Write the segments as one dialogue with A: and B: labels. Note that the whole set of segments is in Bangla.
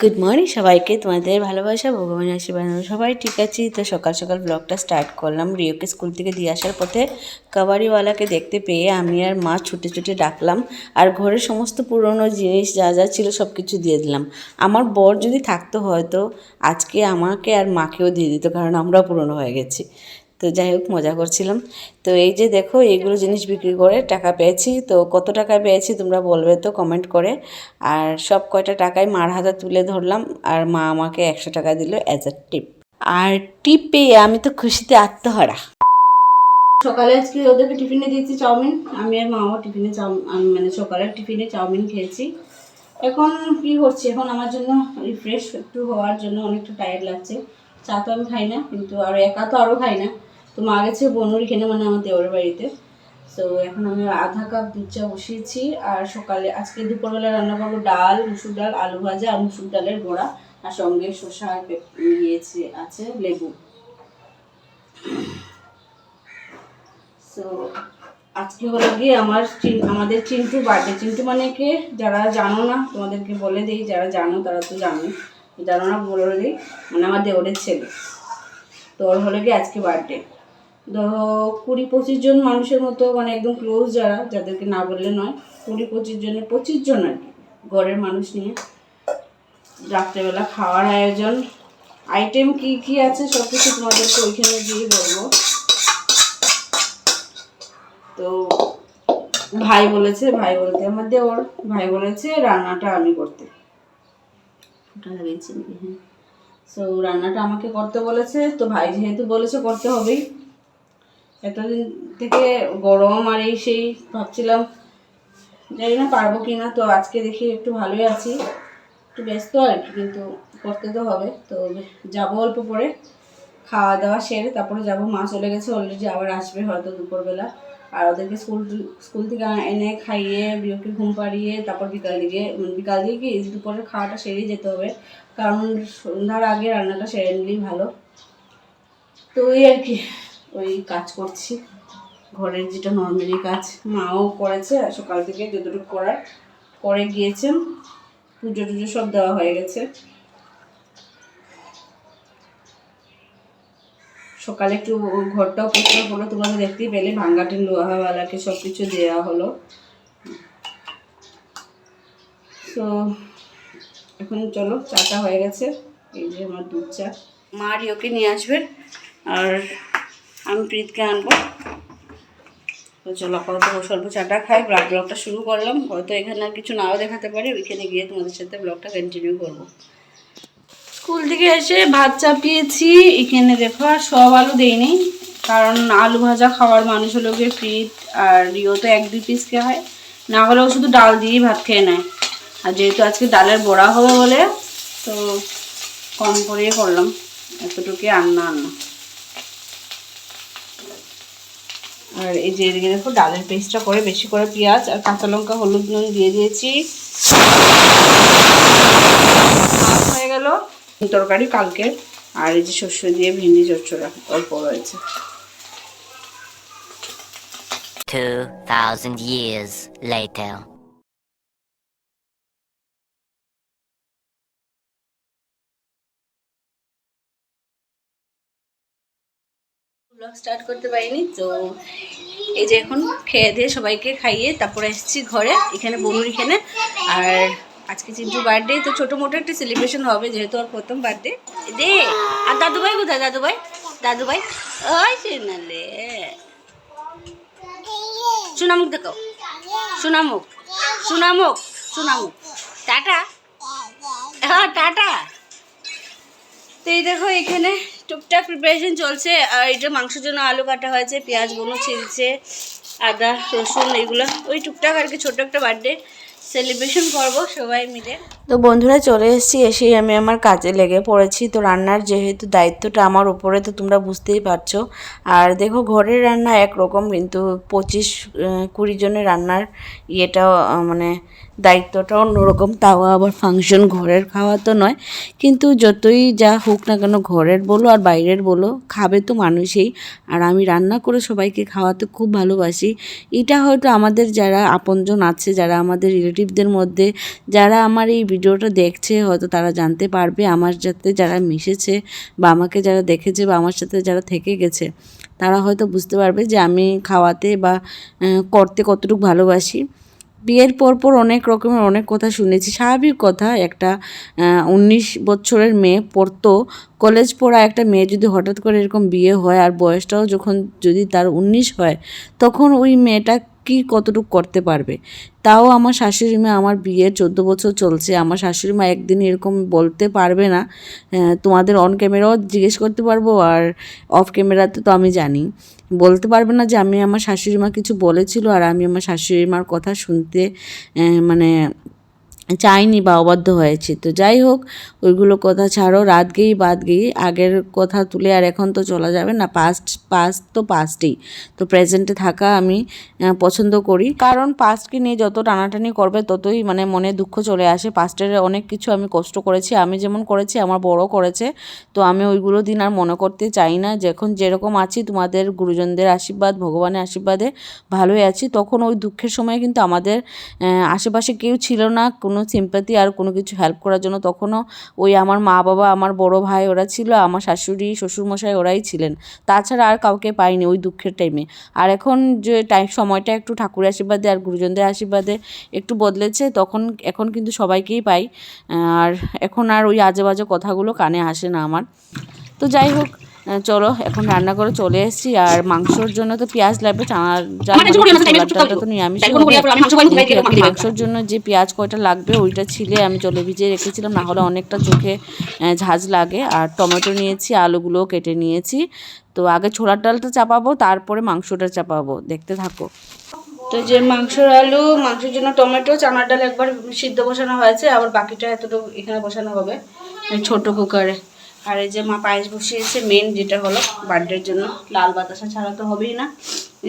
A: Good morning সবাইকে। তোমাদের ভালোবাসা, ভগবানের আশীর্বাদ, আমরা সবাই ঠিক আছি। তো সকাল সকাল ব্লগটা স্টার্ট করলাম। রিওকে স্কুল থেকে দিয়ে আসার পথে কাবাড়িওয়ালাকে দেখতে পেয়ে আমি আর মা ছুটে ছুটে ডাকলাম আর ঘরের সমস্ত পুরনো জিনিস যা যা ছিল সব কিছু দিয়ে দিলাম। আমার বর যদি থাকতো হয়তো আজকে আমাকে আর মাকেও দিয়ে দিত, কারণ আমরাও পুরনো হয়ে গেছি। তো যাই হোক, মজা করছিলাম। তো এই যে দেখো, এইগুলো জিনিস বিক্রি করে টাকা পেয়েছি। তো কত টাকা পেয়েছি তোমরা বলবে তো কমেন্ট করে। আর সব কয়টা টাকায় মার হাতে তুলে ধরলাম। আর মা আমাকে একশো টাকা দিল অ্যাজ আ টিপ আর টিপ পেয়ে আমি তো খুশিতে আত্মহারা। সকালে আজকে ওদেরকে টিফিনে দিয়েছি চাউমিন। আমি আর মাও টিফিনে চাউমিন মানে সকালের টিফিনে চাউমিন খেয়েছি। এখন কি করছি? এখন আমার জন্য রিফ্রেশ একটু হওয়ার জন্য অনেকটা টায়ার্ড লাগছে। চা তো আমি খাই না, কিন্তু আর একা তো আরও খাই না। তো মা গেছে বনুর এখানে মানে আমার দেওয়ার বাড়িতে। তো এখন আমি আধা কাপ দুধ চা বসিয়েছি, আর সকালে আজকে দুপুরবেলা রান্না করব ডাল, মুসুর ডাল, আলু ভাজা, আর মুসুর ডালের গোড়া আর সঙ্গে শসা আর আছে, লেবু। সো আজকে হলো গিয়ে আমার আমাদের চিন্টু বার্থডে। চিন্টু মানে কে? যারা জানো না, তোমাদেরকে বলে দিই, যারা জানো তারা তো জানো। জানো না বলে দিই মানে আমার দেওরের ছেলে। তো ওর হলো গিয়ে আজকে বার্থডে। তো কুড়ি পঁচিশ জন মানুষের মতো মানে একদম ক্লোজ যারা যাদেরকে না বললে নয় কুড়ি পঁচিশ জনের পঁচিশ জন আর কি ঘরের মানুষ নিয়ে। রাত্রেবেলা খাওয়ার আয়োজন। আইটেম কি কি আছে সব কিছু তোমাদেরকে ওইখানে গিয়ে বলব। তো ভাই বলেছে ভাই বলতে আমার দেওর ভাই বলেছে রান্নাটা আমি করতে। ফুটা লাগিয়েছি হ্যাঁ। সো রান্নাটা আমাকে করতে বলেছে তো ভাই যেহেতু বলেছে করতে হবেই। এতদিন থেকে গরম আর এই সেই ভাবছিলাম, জানি না পারব কি না তো আজকে দেখি একটু ভালোই আছি। একটু ব্যস্ত আর কি, কিন্তু করতে তো হবে। তো যাব অল্প পরে, খাওয়া দাওয়া সেরে তারপরে যাব। মা চলে গেছে অলরেডি আবার আসবে হয়তো দুপুরবেলা। আর ওদেরকে স্কুল স্কুল থেকে এনে খাইয়ে, বিয়োকে ঘুম পাড়িয়ে, তারপর বিকাল দিকে বিকাল দিকে কি, দুপুরের খাওয়াটা সেরেই যেতে হবে। কারণ সন্ধ্যার আগে রান্নাটা সেরে নিলেই ভালো। তো ওই আর কি। ওই কাজ করছি। ঘরের যেটা নর্মালি কাজ, মাও করেছে সকাল থেকে যতটুকু করার করে গিয়েছেন, পুজো টুজো সব দেওয়া হয়ে গেছে। সকালে একটু ঘরটাও পরিষ্কার করল তোমরা দেখতেই পেলে ভাঙ্গাটেন লোহাওয়ালাকে সব কিছু দেওয়া হলো। তো এখন চলো, চাটা হয়ে গেছে। এই যে আমার দুধ চা। মা রিওকে নিয়ে আসবে আর আমি প্রীতকে আনব। তো চলো আপাতত স্বল্প চাটা খাই, ব্লগ ব্লগটা শুরু করলাম। হয়তো এখানে আর কিছু নাও দেখাতে পারি, ওইখানে গিয়ে তোমাদের সাথে ব্লগটা কন্টিনিউ করব। স্কুল থেকে এসে ভাত চাপিয়েছি, এখানে দেখো আর সব আলু দেইনি, কারণ আলু ভাজা খাওয়ার মানুষ হলো গিয়ে প্রীত আর রিও তো এক দুই পিস খেয়ে। হয় না হলেও শুধু ডাল দিয়েই ভাত খেয়ে নেয়। আর যেহেতু আজকে ডালের বড়া হবে বলে, তো কম করেই করলাম, এতটুকুই রান্না আন্না আর এই যে এদিকে দেখো ডালের পেস্টটা করে বেশি করে পেঁয়াজ আর কাঁচা লঙ্কা হলুদ নুন দিয়ে দিয়েছি। হয়ে গেল। তরকারি কালকে। আর এই যে শস্য দিয়ে ভেন্ডি চচ্চড়া অল্প রয়েছে।
B: 2,000 years later.
A: ব্লগ স্টার্ট করতে পারিনি, তো এই যে এখন খেয়ে দিয়ে সবাইকে খাইয়ে তারপরে এসেছি ঘরে, এখানে বনুর এখানে। আর আজকে চিন্টুর বার্থডে তো ছোটো মোটো একটা সেলিব্রেশন হবে, যেহেতু ওর প্রথম বার্থডে দে, আর দাদুভাই কোথায়, দাদুভাই? দাদুভাই? ওই শোনালে সোনামুখ দেখো। সোনামুখ। সোনামুখ। সোনামুখ। টাটা। হ্যাঁ টাটা। তো এই দেখো এখানে টুকটাক প্রিপারেশন চলছে। আর এটা মাংসের জন্য আলু কাটা হয়েছে, পেঁয়াজগুলো ছিলছে, আদা, রসুন, এগুলো। ওই টুকটাক আর কি ছোটো একটা বার্থডে সেলিব্রেশন করব সবাই মিলে। তো বন্ধুরা, চলে এসেছি এসেই আমি আমার কাজে লেগে পড়েছি। তো রান্নার যেহেতু দায়িত্বটা আমার উপরে, তো তোমরা বুঝতেই পারছ। আর দেখো, ঘরের রান্না একরকম, কিন্তু পঁচিশ কুড়ি জনের রান্নার ইয়েটা মানে দায়িত্বটা অন্যরকম, তাও আবার ফাংশন ঘরের খাওয়া তো নয়। কিন্তু যতই যা হোক না কেন ঘরের বলো আর বাইরের বলো, খাবে তো মানুষেই। আর আমি রান্না করে সবাইকে খাওয়াতে খুব ভালোবাসি। এটা হয়তো আমাদের যারা আপনজন আছে, যারা আমাদের রিলেটিভদের মধ্যে, যারা আমার এই ভিডিওটা দেখছে, হয়তো তারা জানতে পারবে আমার সাথে যারা মিশেছে বা আমাকে যারা দেখেছে বা আমার সাথে যারা থেকে গেছে, তারা হয়তো বুঝতে পারবে যে আমি খাওয়াতে বা করতে কতটুকু ভালোবাসি। বিয়ের পর পর অনেক রকমের অনেক কথা শুনেছি। স্বাভাবিক কথা, একটা উনিশ বছরের মেয়ে পড়তো, কলেজ পড়া একটা মেয়ে যদি হঠাৎ করে এরকম বিয়ে হয় আর বয়সটাও যখন যদি তার উনিশ হয়, তখন ওই মেয়েটা কি কতটুকু করতে পারবে? তাও আমার শাশুড়ি মা আমার বিয়ের চোদ্দ বছর চলছে, আমার শাশুড়ি মা একদিন এরকম বলতে পারবে না তোমাদের অন ক্যামেরাও জিজ্ঞেস করতে পারব আর অফ ক্যামেরাতে তো আমি জানি। বলতে পারবে না যে আমি আমার শাশুড়ি মা কিছু বলেছিল আর আমি আমার শাশুড়ি মার কথা শুনতে মানে চাইনি বা অবাধ্য হয়েছি। তো যাই হোক, ওইগুলো কথা ছাড়ো, রাত গেই বাদ গেই, আগের কথা তুলে আর এখন তো চলা যাবে না পাস্ট পাস্ট তো পাস্টই তো প্রেজেন্টে থাকা আমি পছন্দ করি। কারণ পাস্টকে নিয়ে যত টানাটানি করবে, ততই মানে মনে দুঃখ চলে আসে। পাস্টের অনেক কিছু আমি কষ্ট করেছি। আমি যেমন করেছি, আমার বড় করেছে। তো আমি ওইগুলো দিন আর মনে করতে চাই না। যখন যেরকম আছি, তোমাদের গুরুজনদের আশীর্বাদ, ভগবানের আশীর্বাদে ভালোই আছি। তখন ওই দুঃখের সময় কিন্তু আমাদের আশেপাশে কেউ ছিল না, কোনো সিম্পাতি আর কোনো কিছু হেল্প করার জন্য তখনও ওই আমার মা বাবা, আমার বড় ভাই ওরা ছিল, আমার শাশুড়ি, শ্বশুরমশাই ওরাই ছিলেন। তাছাড়া আর কাউকে পাইনি ওই দুঃখের টাইমে আর এখন যে টাইম সময়টা একটু ঠাকুরের আশীর্বাদে আর গুরুজনদের আশীর্বাদে একটু বদলেছে, তখন, এখন কিন্তু সবাইকেই পাই। আর এখন আর ওই আজে বাজে কথাগুলো কানে আসে না আমার। তো যাই হোক চলো এখন রান্না করে চলে এসেছি। আর মাংসর জন্য তো পেঁয়াজ লাগবে ছোলার ডালটা তো নিরামিষ মাংসর জন্য যে পেঁয়াজ কয়টা লাগবে ওইটা ছিলে আমি জলে ভিজিয়ে রেখেছিলাম না হলে অনেকটা চোখে ঝাঁজ লাগে। আর টমেটো নিয়েছি আলুগুলোও কেটে নিয়েছি। তো আগে ছোলার ডালটা চাপাবো তারপরে মাংসটা চাপাবো। দেখতে থাকো। তো যে মাংসর আলু মাংসের জন্য টমেটো চানার ডাল একবার সিদ্ধ বসানো হয়েছে আবার বাকিটা এতটুকু এখানে বসানো হবে ছোট কুকারে। আর এই যে মা পায়েস বসিয়েছে মেন যেটা হলো বার্থডের জন্য। লাল বাতাসা ছাড়া তো হবেই না।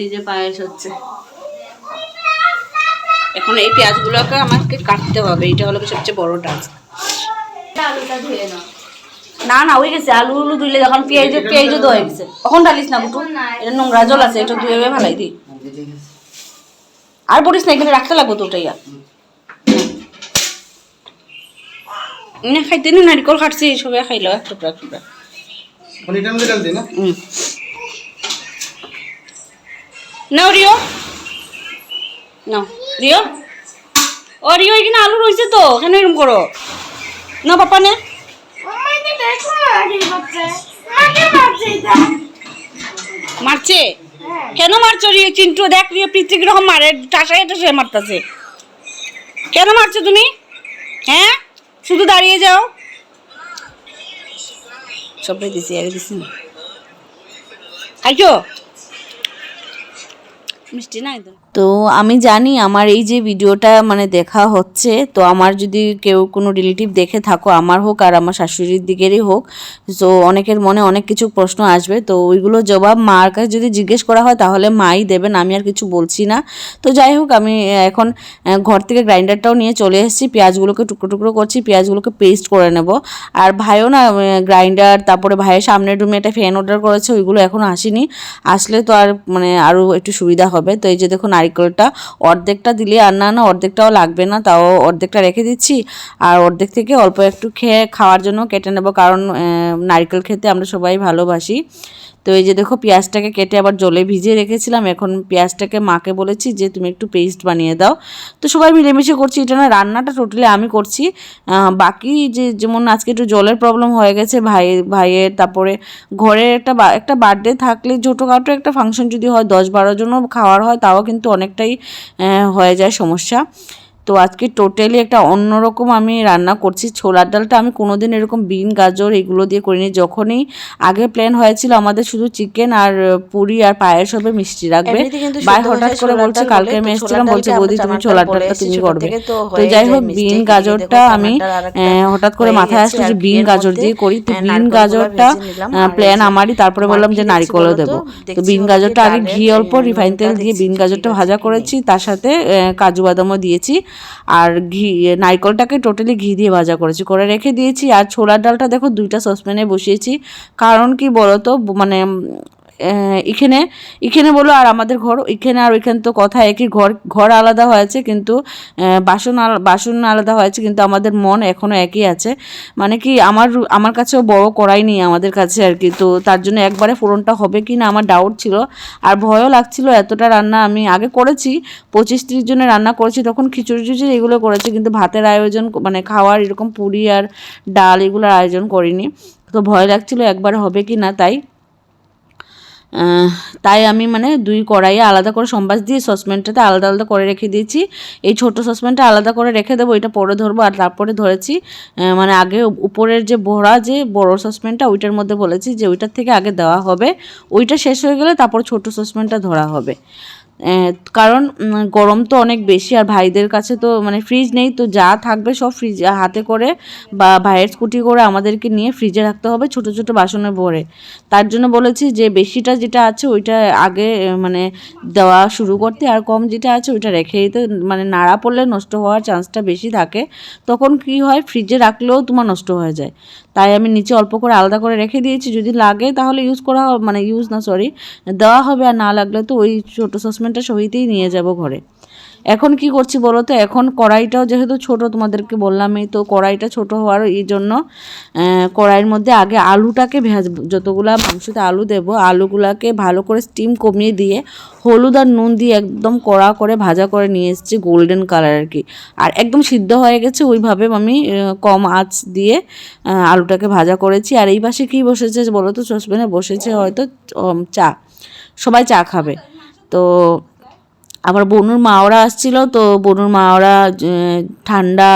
A: এই যে পায়েস হচ্ছে। এখন এই পেঁয়াজগুলোকে আমাকে কাটতে হবে। এটা হলো সবচেয়ে বড় টাস্ক না না হয়ে গেছে। আলু উলু ধুইলে যখন পেঁয়াজ পেঁয়াজ তো হয়ে গেছে। কখন ডালিস না বুটু? এটা নোংরা জল আছে এটা ধুয়ে ভালাই দি। আর বলিস না এখানে রাখতে লাগবো তো ওটাই আর না খাইতে না নারিকল কাটছি সবাই খাইলো এক টুকরা এক টুকরা নাও রিও নাও রিও ও রিও এখানে আলু রয়েছে তো কেন এরকম করো না পাপা নে? মারছে কেন মারছো রিও চিন্টু দেখ রিও কীরকম মারে টাসায় টাসায় মারতাছে কেন মারছো তুমি? হ্যাঁ শুধু দাঁড়িয়ে যাও। সবাই দিছি আগে দিছি না। খাইছো মিষ্টি না একদম। তো আমি জানি আমার এই যে ভিডিওটা মানে দেখা হচ্ছে, তো আমার যদি কেউ কোনো রিলেটিভ দেখে থাকো, আমার হোক আর আমার শাশুড়ির দিকেরই হোক তো অনেকের মনে অনেক কিছু প্রশ্ন আসবে, তো ওইগুলো জবাব মার কাছে যদি জিজ্ঞেস করা হয় তাহলে মাই দেবেন, আমি আর কিছু বলছি না। তো যাই হোক, আমি এখন ঘর থেকে গ্রাইন্ডারটাও নিয়ে চলে এসেছি, পেঁয়াজগুলোকে টুকরো টুকরো করছি, পেঁয়াজগুলোকে পেস্ট করে নেব। আর ভাইও না গ্রাইন্ডার, তারপরে ভাইয়ের সামনের রুমে একটা ফ্যান অর্ডার করেছে, ওইগুলো এখনও আসেনি। আসলে তো আর মানে আরও একটু সুবিধা হবে, তো এই যে দেখো নারিকেলটা অর্ধেকটা দিলে আর না না, অর্ধেকটাও লাগবে না, তাও অর্ধেকটা রেখে দিচ্ছি। আর অর্ধেক থেকে অল্প একটু খেয়ে খাওয়ার জন্য কেটে নেব, কারণ নারকেল খেতে আমরা সবাই ভালোবাসি। তো এই যে দেখো, পেঁয়াজটাকে কেটে আবার জলে ভিজিয়ে রেখেছিলাম। এখন পেঁয়াজটাকে মাকে বলেছি যে, তুমি একটু পেস্ট বানিয়ে দাও। তো সবাই মিলেমিশে করছি, এটা না, রান্নাটা টোটালি আমি করছি। বাকি যে যেমন আজকে একটু জলের প্রবলেম হয়ে গেছে, ভাই, ভাইয়ের, তারপরে ঘরে একটা একটা বার্থডে থাকলে ছোটোখাটো একটা ফাংশন যদি হয়, দশ বারো জনও খাওয়ার হয়, তাও কিন্তু অনেকটাই হয়ে যায় সমস্যা। তো আজকে টোটালি একটা অন্যরকম আমি রান্না করছি। ছোলার ডালটা আমি কোনোদিন এরকম বিন গাজর এগুলো দিয়ে করিনি। যখনই আগে প্ল্যান হয়েছিল আমাদের শুধু চিকেন আর পুরি আর পায়েস হবে মিষ্টি রাখবে। ভাই হঠাৎ করে বলছে কালকে আমি এসেছিলাম বলছে বৌদি তুমি ছোলার ডালটা তুমি করবে।
C: তো
A: যাই হোক বিন গাজরটা আমি হঠাৎ করে মাথায় আসলো যে বিন গাজর দিয়ে করি। তো বিন গাজরটা প্ল্যান আমারই। তারপরে বললাম যে নারিকেলও? দেবো। তো বিন গাজরটা আগে ঘি অল্প রিফাইন তেল দিয়ে বিন গাজরটা ভাজা করেছি তার সাথে কাজু বাদামও দিয়েছি। আর ঘি, নারকলটাকে টোটালি ঘি দিয়ে ভাজা করেছি। করে রেখে দিয়েছি। আর ছোলার ডালটা দেখো দুইটা সসপ্যানে বসিয়েছি। কারণ কি বলতো মানে এখানে এখানে বলো আর আমাদের ঘর, এখানে আর ওইখানে তো কথা একই, ঘর ঘর আলাদা হয়েছে কিন্তু বাসন বাসন আলাদা হয়েছে কিন্তু আমাদের মন এখনও একই আছে। মানে কি আমার আমার কাছেও বড় করাই নেই আমাদের কাছে আর কি, তো তার জন্য একবারে ফোড়নটা হবে কি না আমার ডাউট ছিল। আর ভয়ও লাগছিল এতটা রান্না আমি আগে করেছি, পঁচিশ ত্রিশ জনের রান্না করেছি, তখন খিচুড়ি টিচুড়ি এগুলো করেছি কিন্তু ভাতের আয়োজন মানে খাওয়ার এরকম পুরি আর ডাল এগুলোর আয়োজন করিনি। তো ভয় লাগছিল একবার হবে কি না তাই। তাই আমি মানে দুই কড়াইয়ে আলাদা করে সম্বাস দিয়ে সসপ্যানটাতে আলাদা আলাদা করে রেখে দিয়েছি। এই ছোট সসপ্যানটা আলাদা করে রেখে দেবো, এটা পরে ধরবো আর তারপরে ধরেছি মানে আগে উপরের যে বড়া, যে বড় সসপ্যানটা ওইটার মধ্যে বলেছি যে ওইটার থেকে আগে দেওয়া হবে। ওইটা শেষ হয়ে গেলে তারপর ছোট সসপ্যানটা ধরা হবে। কারণ গরম তো অনেক বেশি আর ভাইদের কাছে তো মানে ফ্রিজ নেই, তো যা থাকবে সব ফ্রিজ হাতে করে বা ভাইয়ের স্কুটি করে আমাদেরকে নিয়ে ফ্রিজে রাখতে হবে ছোট ছোট বাসনে ভরে। তার জন্য বলেছি যে বেশিটা যেটা আছে ওইটা আগে মানে দেওয়া শুরু করতে আর কম যেটা আছে ওইটা রেখে দিতে। মানে নাড়া পড়লে নষ্ট হওয়ার চান্সটা বেশি থাকে। তখন কি হয় ফ্রিজে রাখলেও তোমার নষ্ট হয়ে যায়। তাই আমি নিচে অল্প করে আলাদা করে রেখে দিয়েছি। যদি লাগে তাহলে ইউজ করা মানে ইউজ না সরি দেওয়া হবে আর না লাগলে তো ওই ছোটো সসপ্যানটা সহিতেই নিয়ে যাব ঘরে। এখন কি করছি বলো তো? এখন কড়াইটাও যেহেতু ছোট তোমাদেরকে বললামই, তো কড়াইটা ছোট হওয়ার এই জন্য কড়াইয়ের মধ্যে আগে আলুটাকে ভেজ, যতগুলা মাংসতে আলু দেবো, আলুগুলাকে ভালো করে স্টিম কমিয়ে দিয়ে হলুদ আর নুন দিয়ে একদম কড়া করে ভাজা করে নিয়ে এসেছি গোল্ডেন কালার আর কি। আর একদম সিদ্ধ হয়ে গেছে, ওইভাবে আমি কম আঁচ দিয়ে আলুটাকে ভাজা করেছি। আর এই পাশে কী বসেছে বলো তো? সসপ্যানে বসেছে হয়তো চা। সবাই চা খাবে। তো আবার বনুর মা ওরা আসছিল তো বনুর মা ওরা ঠান্ডা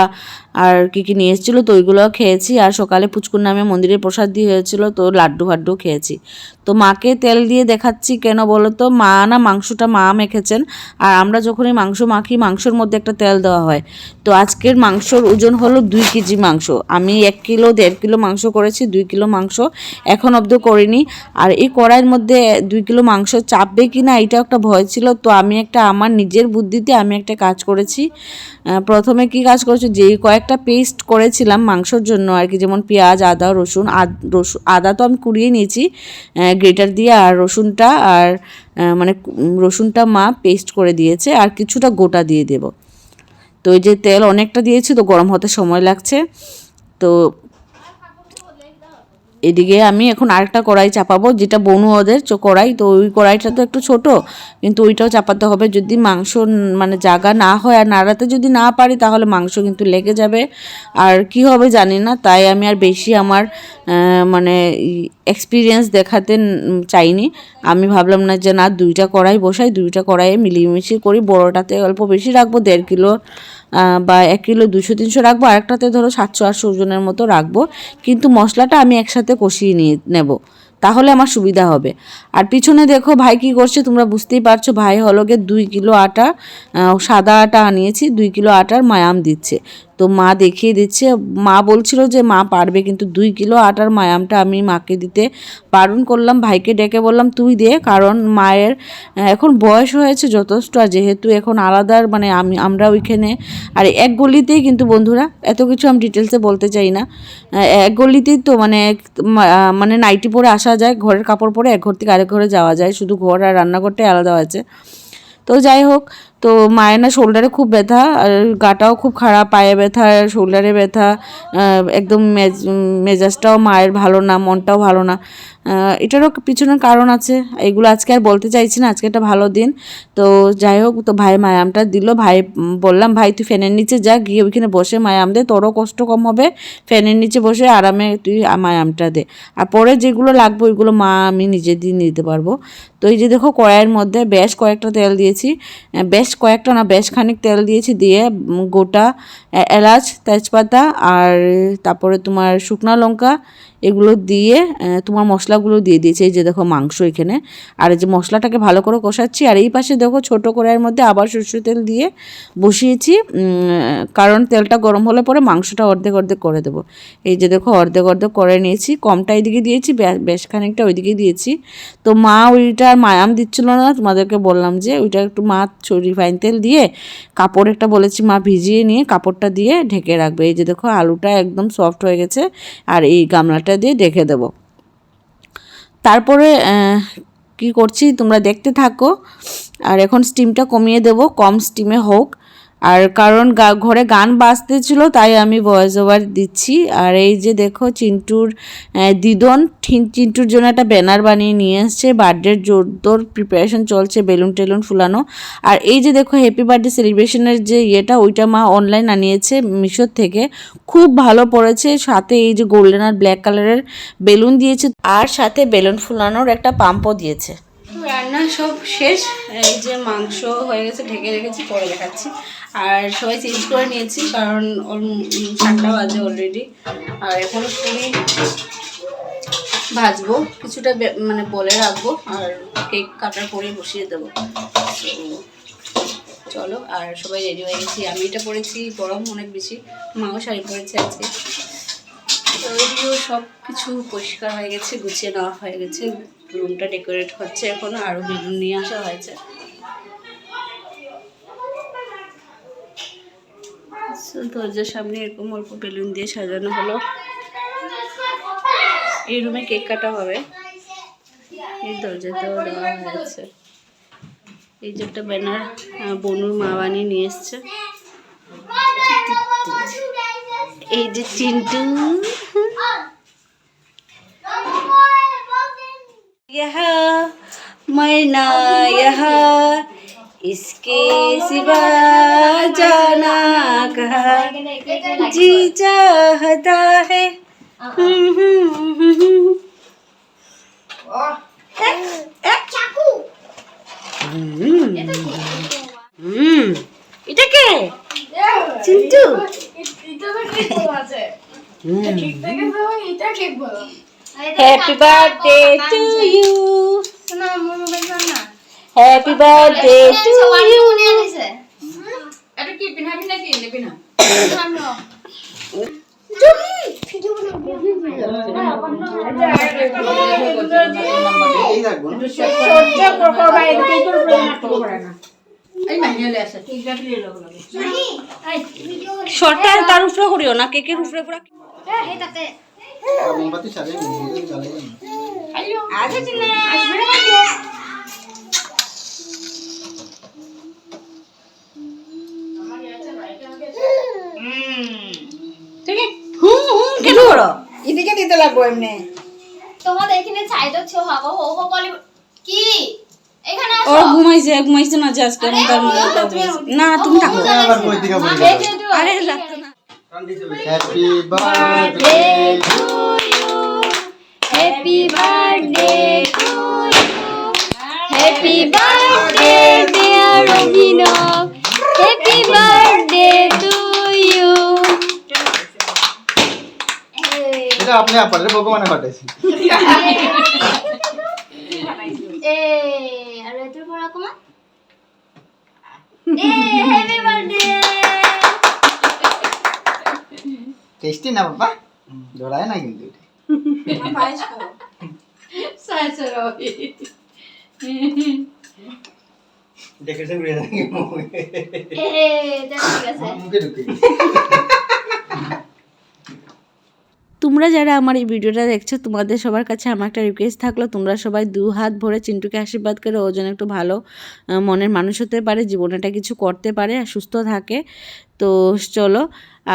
A: আর কি কি নিয়ে এসেছিল তো ওইগুলো খেয়েছি। আর সকালে পুচকুর নামে মন্দিরে প্রসাদ দিয়ে হয়েছিল তো লাড্ডু ফাড্ডু খেয়েছি। তো মাকে তেল দিয়ে দেখাচ্ছি কেন বলো তো? মা না মাংসটা মা মেখেছেন। আর আমরা যখনই মাংস মাখি, মাংসর মধ্যে একটা তেল দেওয়া হয়। তো আজকের মাংসর ওজন হলো দুই কেজি মাংস। আমি এক কিলো, দেড় কিলো মাংস করেছি, দুই কিলো মাংস এখন অব্দ করিনি। আর এই কড়াইয়ের মধ্যে দুই কিলো মাংস চাপবে কি না এটা একটা ভয় ছিল। তো আমি একটা, আমার নিজের বুদ্ধিতে আমি একটা কাজ করেছি। প্রথমে কি কাজ করেছি? যেই কয়েকটা পেস্ট করেছিলাম মাংসর জন্য আর কি, যেমন পেঁয়াজ, আদা, রসুন রসুন, আদা তো আমি কুড়িয়ে নিয়েছি গ্রেটার দিয়ে আর রসুনটা আর মানে রসুনটা মা পেস্ট করে দিয়েছে আর কিছুটা গোটা দিয়ে দেব। তো এই যে তেল অনেকটা দিয়েছি তো গরম হতে সময় লাগছে। তো এদিকে আমি এখন আরেকটা কড়াই চাপাবো, যেটা বনু ওদের কড়াই, তো ওই কড়াইটা তো একটু ছোট, কিন্তু ওইটাও চাপাতে হবে। যদি মাংস মানে জায়গা না হয় আর নাড়াতে যদি না পারি, তাহলে মাংস কিন্তু লেগে যাবে। আর কি হবে জানি না, তাই আমি আর বেশি আমার মানে এক্সপিরিয়েন্স দেখাতে চাইনি। আমি ভাবলাম না যে না, দুইটা কড়াই বসাই, দুইটা কড়াইয়ে মিলিয়ে মিশিয়ে করি, বড়োটাতে অল্প বেশি রাখব, দেড় কিলো বা এক কিলো দুশো তিনশো রাখব, আরেকটাতে ধরো সাতশো, আটশো ওজনের মতো রাখব। কিন্তু মশলাটা আমি একসাথে কষিয়ে নিয়ে নেব, তাহলে আমার সুবিধা হবে। আর পিছনে দেখো ভাই কি করছে, তোমরা বুঝতেই পারছ, ভাই হলকে দুই কিলো আটা সাদা আটা আনিয়েছি, দুই কিলো আটার মায়াম দিচ্ছে। তো মা দেখিয়ে দিচ্ছে। মা বলছিল যে, মা পারবে কিন্তু দুই কিলো আটার মায়ামটা আমি মাকে দিতে। বারণ করলাম, ভাইকে ডেকে বললাম, তুই দে, কারণ মায়ের, এখন বয়স হয়েছে যথেষ্ট যেহেতু এখন আলাদার মানে আমি, আমরা ওইখানে, আর এক গলিতেই কিন্তু বন্ধুরা, এত কিছু আমি ডিটেলসে বলতে চাই না। এক গলিতেই তো মানে মানে নাইটি পরে আসা যায়, ঘরের কাপড় পরে এক ঘর থেকে আরেক ঘরে যাওয়া যায়, শুধু ঘর আর রান্নাঘরটাই আলাদা হয়েছে তো যাই হোক তো মায়ের না শোল্ডারে খুব ব্যথা আর গাটাও খুব খারাপ পায়ে ব্যথা, শোল্ডারে ব্যথা একদম মেজ মেজাজটাও মায়ের ভালো না, মনটাও ভালো না। এটারও পিছনের কারণ আছে। এগুলো আজকে আর বলতে চাইছি না, আজকে একটা ভালো দিন। তো যাই হোক, তো ভাই মায়ামটা দিল। ভাই বললাম, ভাই, তুই ফ্যানের নিচে যা, গিয়ে ওইখানে বসে মায়াম দে। তোরও কষ্ট কম হবে। ফ্যানের নিচে বসে আরামে তুই মায়ামটা দে। আর পরে যেগুলো লাগবে, ওইগুলো মা, আমি নিজে দিয়ে নিতে পারব। তো এই যে দেখো, কড়াইয়ের মধ্যে বেশ কয়েকটা তেল দিয়েছি। বেশ কয়েকটা না, বেশ খানিক তেল দিয়েছি দিয়ে গোটা এলাচ, তেজপাতা আর তারপরে তোমার শুকনা লঙ্কা এগুলো দিয়ে তোমার মশলাগুলো দিয়ে দিয়েছি। এই যে দেখো মাংস এখানে। আর এই যে মশলাটাকে ভালো করে কষাচ্ছি। আর এই পাশে দেখো ছোটো কড়াইয়ের মধ্যে আবার সরষের তেল দিয়ে বসিয়েছি। কারণ তেলটা গরম হলে পরে মাংসটা অর্ধেক অর্ধেক করে দেবো। এই যে দেখো অর্ধেক অর্ধেক করে নিয়েছি। কমটা এইদিকে দিয়েছি বেশ খানিকটা ওইদিকে দিয়েছি। তো মা ওইটা মায়াম দিচ্ছিল না। তোমাদেরকে বললাম যে ওইটা একটু মা রিফাইন তেল দিয়ে কাপড় একটা বলেছি মা ভিজিয়ে নিয়ে কাপড়টা দিয়ে ঢেকে রাখবে। এই যে দেখো আলুটা একদম সফট হয়ে গেছে। আর এই গামলাটা দিয়ে ঢেকে দেব। তারপরে কি করছি, তোমরা দেখতে থাকো। আর এখন স্টিমটা কমিয়ে দেব, কম স্টিমে হোক। আর কারণ ঘরে গান বাজতেছিল তাই আমি ভয়েস ওভার দিচ্ছি। আর এই যে দেখো চিন্টুর দিদন চিন্টুর জন্য একটা ব্যানার বানিয়ে নিয়ে এসছে। বার্থডের জোরদোর প্রিপারেশন চলছে, বেলুন টেলুন ফুলানো। আর এই যে দেখো হ্যাপি বার্থডে সেলিব্রেশনের যে ইয়েটা, ওইটা মা অনলাইন আনিয়েছে মিশোর থেকে। খুব ভালো পড়েছে। সাথে এই যে গোল্ডেন আর ব্ল্যাক কালারের বেলুন দিয়েছে। আর সাথে বেলুন ফুলানোর একটা পাম্পও দিয়েছে। রান্না সব শেষ। এই যে মাংস হয়ে গেছে, ঢেকে রেখেছি, পরে দেখাচ্ছি। আর সবাই চেঞ্জ করে নিয়েছি, কারণ ওর সাতটা বাজে অলরেডি আর এখন পুরি ভাজবো, কিছুটা মানে বলে রাখব, আর কেক কাটার পরে বসিয়ে দেবো। চলো, আর সবাই রেডি হয়ে গেছি। আমি এটা পরেছি, গরম অনেক বেশি। মাও শাড়ি পরেছে আজকে। এদিকেও সব কিছু পরিষ্কার হয়ে গেছে, গুছিয়ে নেওয়া হয়ে গেছে। রুমটা ডেকোরেট হচ্ছে এখন আরও বেলুন নিয়ে আসা হয়েছে। দরজার সামনে এরকম অল্প বেলুন দিয়ে সাজানো হলো। এই রুমে কেক কাটা হবে। এই দরজাতেও দেওয়া হয়েছে। এই যে একটা ব্যানার বনুর মা বানিয়ে নিয়ে এসছে। এই যে চিন্টু यहाँ मैना यहाँ इसके सिवा जाना कहा जी चाहता है হুম এটা কে Chintu happy birthday to you happy birthday to you
D: এটা কি পিন্ধাবি নাকি নেবি না
E: এই রাখব না
D: এই মাহিয়ালে আছে
A: শর্টটা তার উপরে করিও না কেকের উপরে পুরা
E: আর মোমবাতি
D: এদিকে দিতে লাগবো এমনি।
C: তোমাদের এখানে চাইতো ছো হাবো। হো হো বলে কি? এখানে আসো।
A: ওর ঘুমাইছে ঘুমাইছে না আমি তার বলছি। না তুমি থাকো।
E: আবার
A: আরে লাগতো না
E: happy birthday
C: happy birthday to happy birthday dear Abhinav happy birthday to you
E: এটা আপনি আপনাদের ভগবানে পাঠাইছি
C: এ আর এত বড় কমা। এ হ্যাপি বার্থডে
E: টেস্টি না বাবা? জোড়ায় না কিন্তু মুখে? ঢুকে
A: তোমরা যারা আমার এই ভিডিওটা দেখছ তোমাদের সবার কাছে আমার একটা রিকোয়েস্ট থাকল। তোমরা সবাই দু হাত ভরে চিন্টুকে আশীর্বাদ করে ও যেন একটু ভালো মনের মানুষ হতে পারে জীবনেটা কিছু করতে পারে আর সুস্থ থাকে। তো চলো,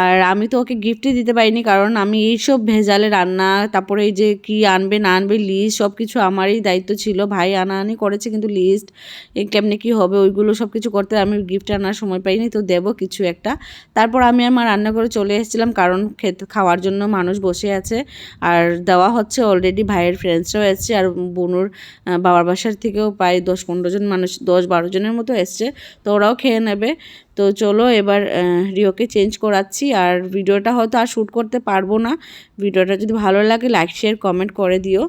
A: আর আমি তো ওকে গিফটই দিতে পারিনি, কারণ আমি এইসব ভেজালে রান্না, তারপরে এই যে কি আনবে, না আনবে লিস্ট সব কিছু আমারই দায়িত্ব ছিল। ভাই আনাআনি করেছে কিন্তু লিস্ট কেমনে কি হবে, ওইগুলো সব কিছু করতে আমি গিফট আনার সময় পাইনি, তো দেবো কিছু একটা। তারপর আমি আমার রান্না করে চলে এসেছিলাম, কারণ খেতে, খাওয়ার জন্য মানুষ বসে আছে, আর দেওয়া হচ্ছে অলরেডি ভাইয়ের ফ্রেন্ডসরাও এসছে, আর বনুর বাবার বাসার থেকেও প্রায় দশ পনেরো জন মানুষ, দশ বারো জনের মতো এসছে, তো ওরাও খেয়ে নেবে। তো চলো এবার রিওকে চেঞ্জ করাচ্ছি। আর ভিডিওটা হয়তো আর শ্যুট করতে পারব না। ভিডিওটা যদি ভালো লাগে লাইক শেয়ার কমেন্ট করে দিও।